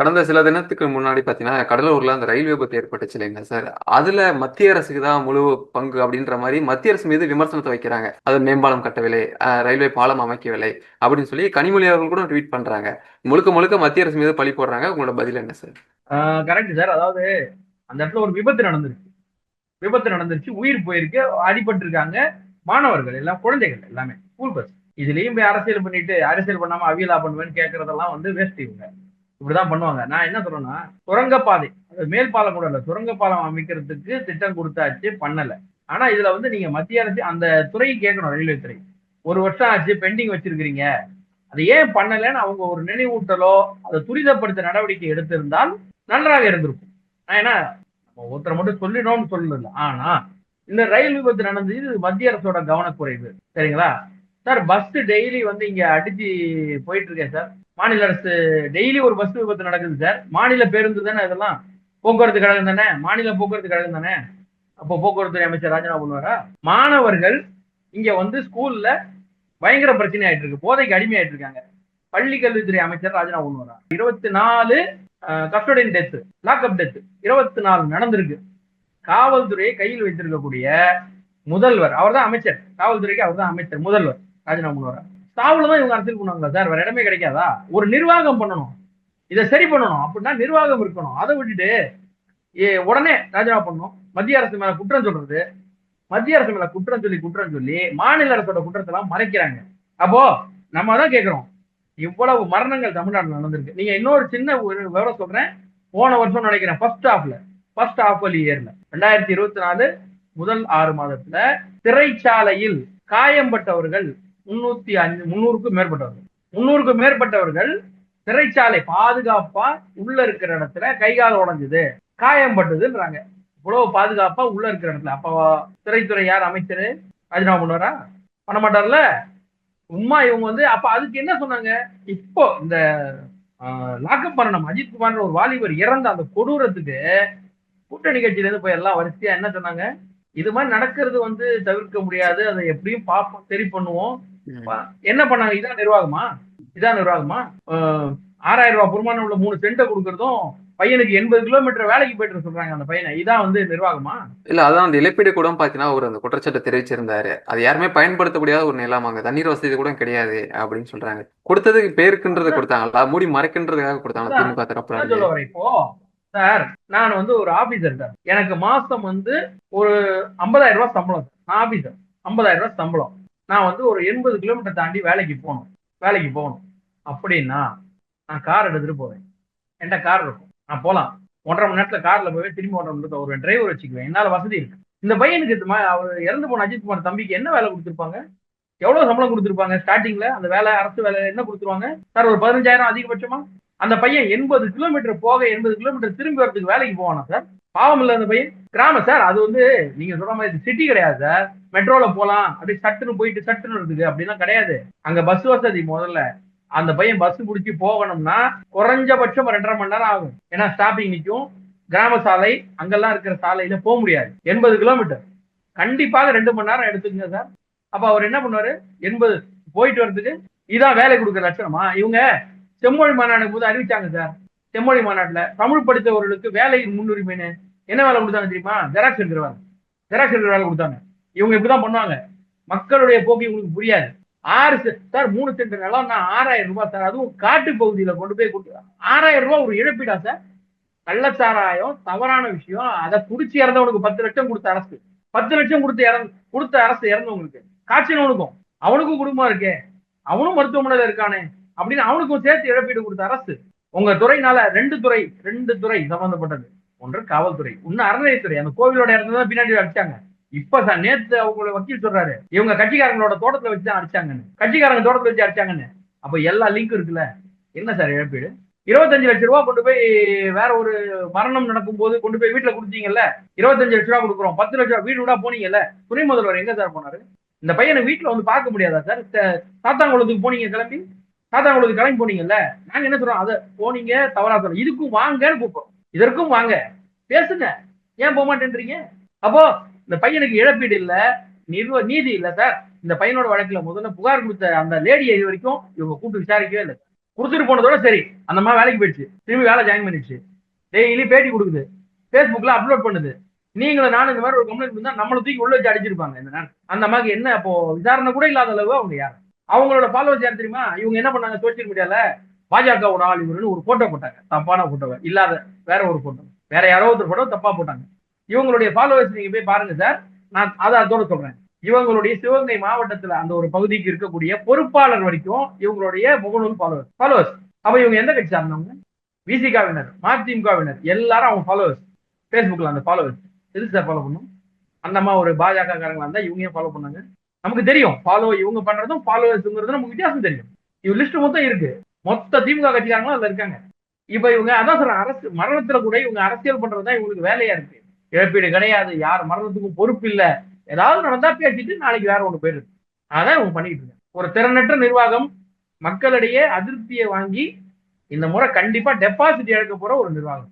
கடந்த சில தினத்துக்கு முன்னாடி பார்த்தீங்கன்னா கடலூர்ல அந்த ரயில் விபத்து ஏற்பட்டுச்சு இல்லைங்களா சார்? அதுல மத்திய அரசுக்கு தான் முழு பங்கு அப்படின்ற மாதிரி மத்திய அரசு மீது விமர்சனத்தை வைக்கிறாங்க. அது மேம்பாலம் கட்டவில்லை ரயில்வே பாலம் அமைக்கவில்லை அப்படின்னு சொல்லி கனிமொழி அவர்கள் கூட ட்வீட் பண்றாங்க. முழுக்க முழுக்க மத்திய அரசு மீது பழி போடுறாங்க. உங்களோட பதில் என்ன சார்? Correct sir. அதாவது அந்த இடத்துல ஒரு விபத்து நடந்துருச்சு விபத்து நடந்துருச்சு உயிர் போயிருக்கு அடிபட்டு இருக்காங்க மாணவர்கள் எல்லாம் குழந்தைகள் எல்லாமே ஸ்கூல் பஸ் இதுலயும் போய் அரசியல் பண்ணிட்டு அரசியல் பண்ணாம அவியலா பண்ணுவேன்னு கேட்கறதெல்லாம் வந்து வேஸ்ட் இவங்க. இப்படிதான் பண்ணுவாங்க. நான் என்ன சொல்றேன்னா சுரங்கப்பாதை அது மேல் பாலம் கூட இல்ல சுரங்கப்பாலம் அமைக்கிறதுக்கு திட்டம் கொடுத்தாச்சு பண்ணல. ஆனா இதுல வந்து நீங்க மத்திய அரசு அந்த துறையை கேட்கணும் ரயில்வே துறை. ஒரு வருஷம் ஆச்சு பெண்டிங் வச்சிருக்கிறீங்க. அது ஏன் பண்ணலன்னு அவங்க ஒரு நினைவூட்டலோ அதை துரிதப்படுத்த நடவடிக்கை எடுத்திருந்தால் நன்றாக இருந்திருக்கும். ஏன்னா நம்ம ஒருத்தரை மட்டும் சொல்லிடணும்னு சொல்லல. ஆனா இந்த ரயில் விபத்து நடந்தது இது மத்திய அரசோட கவனக்குறைவு. சரிங்களா? சார் பஸ் டெய்லி வந்து இங்க அடிச்சு போயிட்டு இருக்கேன் சார் மாநில அரசு டெய்லி ஒரு பஸ் விபத்து நடக்குது சார் மாநில பேருந்து தானே இதெல்லாம்? போக்குவரத்து கழகம் தானே? மாநில போக்குவரத்து கழகம் தானே? அப்போ போக்குவரத்து அமைச்சர் ராஜினாமா பண்ணுவாரா மாணவர்கள் இங்க வந்து ஸ்கூல்ல பயங்கர பிரச்சனை ஆயிட்டு இருக்கு போதைக்கு அடிமையாயிட்டு இருக்காங்க பள்ளி கல்வித்துறை அமைச்சர் ராஜினாமா பண்ணுவாரா இருபத்தி நாலு கஸ்டோடியன் டெத்து லாக்அப் டெத் இருபத்தி நாலு நடந்திருக்கு. காவல்துறையை கையில் வைத்திருக்கக்கூடிய முதல்வர் அவர் தான் அமைச்சர். காவல்துறைக்கு அவர் தான் அமைச்சர் முதல்வர். ராஜினாமா பண்ணுவாரா. சாவுல தான் இவங்க அரசியல் பண்ணுவாங்களா சார் வேற இடமே கிடைக்காதா? ஒரு நிர்வாகம் பண்ணணும். இதை சரி பண்ணணும். அப்படின்னா நிர்வாகம் இருக்கணும். அதை விட்டுட்டு உடனே ராஜினாமா பண்ணணும். மத்திய அரசு மேல குற்றம் சொல்றது. மத்திய அரசு மேல குற்றம் சொல்லி குற்றம் சொல்லி மாநில அரசோட குற்றத்தை எல்லாம் மறைக்கிறாங்க. அப்போ நம்ம தான் கேட்கிறோம் இவ்வளவு மரணங்கள் தமிழ்நாட்டில் நடந்திருக்கு. நீங்க இன்னொரு சின்ன ஒரு விவரம் சொல்றேன். போன வருஷம் நினைக்கிறேன் ஃபர்ஸ்ட் ஹாஃப்ல ஃபர்ஸ்ட் ஹாஃப் அலி இயர்ல ரெண்டாயிரத்தி இருபத்தி நாலு முதல் ஆறு மாதத்துல சிறைச்சாலையில் காயம்பட்டவர்கள் முன்னூத்தி அஞ்சு முன்னூறுக்கும் மேற்பட்டவர்கள். முன்னூறுக்கும் மேற்பட்டவர்கள் சிறைச்சாலை பாதுகாப்பா உள்ள இருக்கிற இடத்துல கை கால் காயம்பட்டதுன்றாங்க இவ்வளவு பாதுகாப்பா உள்ள இருக்கிற இடத்துல. அப்ப சிறைத்துறை யார் அமைச்சர்? ராஜினாமா பண்ணுவாரா? பண்ண மாட்டார்ல? உமா இவங்க வந்து அப்ப அதுக்கு என்ன சொன்னாங்க? இப்போ இந்த லாக்கப் மரணம் அஜித் குமார் ஒரு வாலிபர் இறந்த அந்த கொடூரத்துக்கு கூட்டணி கட்சியில இருந்து போய் எல்லாம் வரிசையா என்ன சொன்னாங்க? இது மாதிரி நடக்கிறது வந்து தவிர்க்க முடியாது. அதை எப்படியும் பார்ப்போம் சரி பண்ணுவோம். என்ன பண்ணாங்க? இதான் நிர்வாகமா? இதான் நிர்வாகமா? ஆறாயிரம் ரூபாய் புறமான உள்ள மூணு சென்ட்டை கொடுக்கறதும் பையனுக்கு எண்பது கிலோமீட்டர் வேலைக்கு போயிட்டு சொல்றாங்க அந்த பையனை. இதான் வந்து நிர்வாகமா? இல்ல அதான் அந்த இழப்பீடு கூட பாத்தீங்கன்னா ஒரு அந்த குற்றச்சாட்டை தெரிவிச்சிருந்தாரு. அது யாருமே பயன்படுத்த முடியாத ஒரு நிலமாங்க தண்ணீர் வசதி கூட கிடையாது அப்படின்னு சொல்றாங்க. கொடுத்ததுக்கு பேருக்குன்றதை கொடுத்தாங்களா? மூடி மறைக்கின்றதுக்காக கொடுத்தாங்களா? திமுக வரேன் இப்போ. சார் நான் வந்து ஒரு ஆபீசர் சார். எனக்கு மாசம் வந்து ஒரு ஐம்பதாயிரம் ரூபாய் சம்பளம் சார். நான் ஆபீசர் ஐம்பதாயிரம் ரூபாய் சம்பளம். நான் வந்து ஒரு எண்பது கிலோமீட்டர் தாண்டி வேலைக்கு போகணும். வேலைக்கு போகணும். அப்படின்னா நான் கார் எடுத்துட்டு போவேன். என்கிட்ட கார் இருக்கும். நான் போகலாம் ஒன்றரை மணி நேரத்துல கார்ல போய் திரும்பி ஒன்றரை மணி நேரத்தில் ஒரு டிரைவர் வச்சுக்குவேன். என்னால வசதி இருக்கு. இந்த பையனுக்கு இது மாதிரி அவர் இறந்து போன அஜித் குமார் தம்பிக்கு என்ன வேலை கொடுத்துருப்பாங்க? எவ்வளவு சம்பளம் கொடுத்துருப்பாங்க ஸ்டார்டிங்ல அந்த வேலை அரசு வேலை என்ன கொடுத்துருவாங்க? சார் ஒரு பதினஞ்சாயிரம் அதிகபட்சமா? அந்த பையன் எண்பது கிலோமீட்டர் போக எண்பது கிலோமீட்டர் திரும்பி வரதுக்கு வேலைக்கு போவானா சார் பாவம் இல்ல அந்த பையன். கிராமம் சார் அது வந்து நீங்க சொல்ற மாதிரி சிட்டி கிடையாது சார் மெட்ரோல போலாம் அப்படி சட்டுன்னு போயிட்டு சட்டுன்னு இருக்குது அப்படிலாம் கிடையாது. அங்க பஸ் வசதி முதல்ல. அந்த பையன் பஸ் பிடிச்சி போகணும்னா குறைஞ்சபட்சம் ரெண்டரை மணி நேரம் ஆகும். ஏன்னா ஸ்டாப்பிங் நிற்கும் கிராம சாலை அங்கெல்லாம் இருக்கிற சாலையில போக முடியாது. எண்பது கிலோமீட்டர் கண்டிப்பாக ரெண்டு மணி நேரம் எடுத்துக்கங்க சார். அப்ப அவர் என்ன பண்ணுவாரு? எண்பது போயிட்டு வர்றதுக்கு இதான் வேலை கொடுக்குற லட்சணமா? இவங்க செம்மொழி மாநாடு போது அறிவிச்சாங்க சார். செம்மொழி மாநாட்டுல தமிழ் படித்தவர்களுக்கு வேலையின் முன்னுரிமைன்னு. என்ன வேலை கொடுத்தாங்க தெரியுமா? ஜெராக்ஸ் எடுக்கிற வேலை. ஜெராக்ஸ் எடுக்கிற வேலை கொடுத்தாங்க. இவங்க இப்படிதான் பண்ணுவாங்க. மக்களுடைய போக்கு இவங்களுக்கு புரியாது. ஆறு சார் மூணு சென்ட் நான் ஆறாயிரம் ரூபாய் சார். அதுவும் காட்டு பகுதியில கொண்டு போய் கொடுத்து ஆறாயிரம் ரூபாய் ஒரு இழப்பீடா சார்? கள்ளச்சாராயம் தவறான விஷயம். அதை குடிச்சு இறந்தவனுக்கு பத்து லட்சம் கொடுத்த அரசு. பத்து லட்சம் கொடுத்து இறந்து கொடுத்த அரசு இறந்தவங்களுக்கு. காய்ச்சினவனுக்கும் அவனுக்கும் குடும்பம் இருக்கே. அவனும் மருத்துவமனையில இருக்கானே. அப்படின்னு அவனுக்கும் சேர்த்து இழப்பீடு கொடுத்த அரசு. உங்க துறைனால ரெண்டு துறை ரெண்டு துறை சம்பந்தப்பட்டது. ஒன்று காவல்துறை இன்னும் அறநிலையத்துறை. அந்த கோவிலோட இடத்துல தான் பின்னாடி அடிச்சாங்க. இப்ப நேத்து அவங்களோட வக்கீல் சொல்றாரு. இவங்க கட்சிக்காரங்களோட தோட்டத்துல வச்சு தான் அடிச்சாங்கன்னு. கட்சிக்காரங்க தோட்டத்துல வச்சு அடிச்சாங்கன்னு. அப்ப எல்லா லிங்க் இருக்குல்ல? என்ன சார் இழப்பீடு? இருபத்தஞ்சு லட்ச ரூபா கொண்டு போய் வேற ஒரு மரணம் நடக்கும் போது கொண்டு போய் வீட்டுல கொடுத்தீங்கல்ல? இருபத்தஞ்சு லட்ச ரூபா கொடுக்குறோம். பத்து லட்ச ரூபா வீடு விடா போனீங்கல்ல? துணை முதல்வர் எங்க சார் போனாரு? இந்த பையனை வீட்டுல வந்து பார்க்க முடியாதா சார்? த- சாத்தாங்குளத்துக்கு போனீங்க கிளம்பி? சாத்தாங்குளத்துக்கு கிளம்பி போனீங்கல்ல? நாங்க என்ன சொல்றோம்? அதை போனீங்க தவறா சொல்றோம். இதுக்கும் வாங்கன்னு கூப்பிடுறோம் இதற்கும் வாங்க. பேசுங்க. ஏன் போக மாட்டேன்றீங்க அப்போ இந்த பையனுக்கு இழப்பீடு இல்ல நிர்வ நீதி இல்ல சார் இந்த பையனோட வழக்குல முதல்ல புகார் கொடுத்த அந்த லேடியை இது வரைக்கும் இவங்க கூப்பிட்டு விசாரிக்கவே இல்லை. கொடுத்துட்டு போனதோட சரி அந்த மாதிரி வேலைக்கு போயிடுச்சு. திரும்பி வேலை ஜாயின் பண்ணிடுச்சு. டெய்லி பேட்டி கொடுக்குது. ஃபேஸ்புக்ல அப்லோட் பண்ணுது. நீங்களும் நானும் இந்த மாதிரி ஒரு கம்ப்ளைண்ட் இருந்தா நம்மளை தூக்கி உள்ள வச்சு அடிச்சிருப்பாங்க இந்த நாள். அந்த மாதிரி என்ன அப்போ விசாரணை கூட இல்லாத அளவு அவங்க யார்? அவங்களோட ஃபாலோவர்ஸ் யார் தெரியுமா? இவங்க என்ன பண்ணாங்க சோசியல் மீடியால பாஜகவோட ஆள் இவருன்னு ஒரு போட்டோ போட்டாங்க. தப்பான போட்டோவை இல்லாத வேற ஒரு போட்டோ வேற யாரோ ஒருத்தர் போட்டோ தப்பா போட்டாங்க. இவங்களுடைய ஃபாலோவர்ஸ் நீங்க போய் பாருங்க சார் நான் அதை அதோட சொல்றேன். இவங்களுடைய சிவகங்கை மாவட்டத்துல அந்த ஒரு பகுதிக்கு இருக்கக்கூடிய பொறுப்பாளர் வரைக்கும் இவங்களுடைய முகநூல் ஃபாலோவர்ஸ் ஃபாலோவர்ஸ் அப்ப இவங்க எந்த கட்சி சார்ந்தவங்க? விசிகாவினர் மதிமுகவினர் எல்லாரும் அவங்க ஃபாலோவர்ஸ் ஃபேஸ்புக்ல அந்த ஃபாலோவர்ஸ் எது சார் ஃபாலோ பண்ணும் அந்த ஒரு பாஜக காரங்களா இருந்தா இவங்க ஃபாலோ பண்ணாங்க? நமக்கு தெரியும். ஃபாலோ இவங்க பண்றதும் ஃபாலோவர்ஸ்ங்கிறது நமக்கு வித்தியாசம் தெரியும். இவ லிஸ்ட் மொத்தம் இருக்கு. மொத்த திமுக கட்சிக்காரங்களும் அதுல இருக்காங்க. இப்ப இவங்க அதான் சொல்றேன் அரசு மரணத்துல கூட இவங்க அரசியல் பண்றதுதான் இவங்களுக்கு வேலையா இருக்கு. இழப்பீடு கிடையாது யார் மரணத்துக்கும் பொறுப்பு இல்லை. ஏதாவது நடந்தா பேசிட்டு நாளைக்கு வேற ஒன்று போயிருக்கு அதான் இவங்க பண்ணிட்டு இருக்காங்க. ஒரு திறனற்ற நிர்வாகம் மக்களிடையே அதிருப்தியை வாங்கி இந்த முறை கண்டிப்பா டெபாசிட் இழக்க போற ஒரு நிர்வாகம்.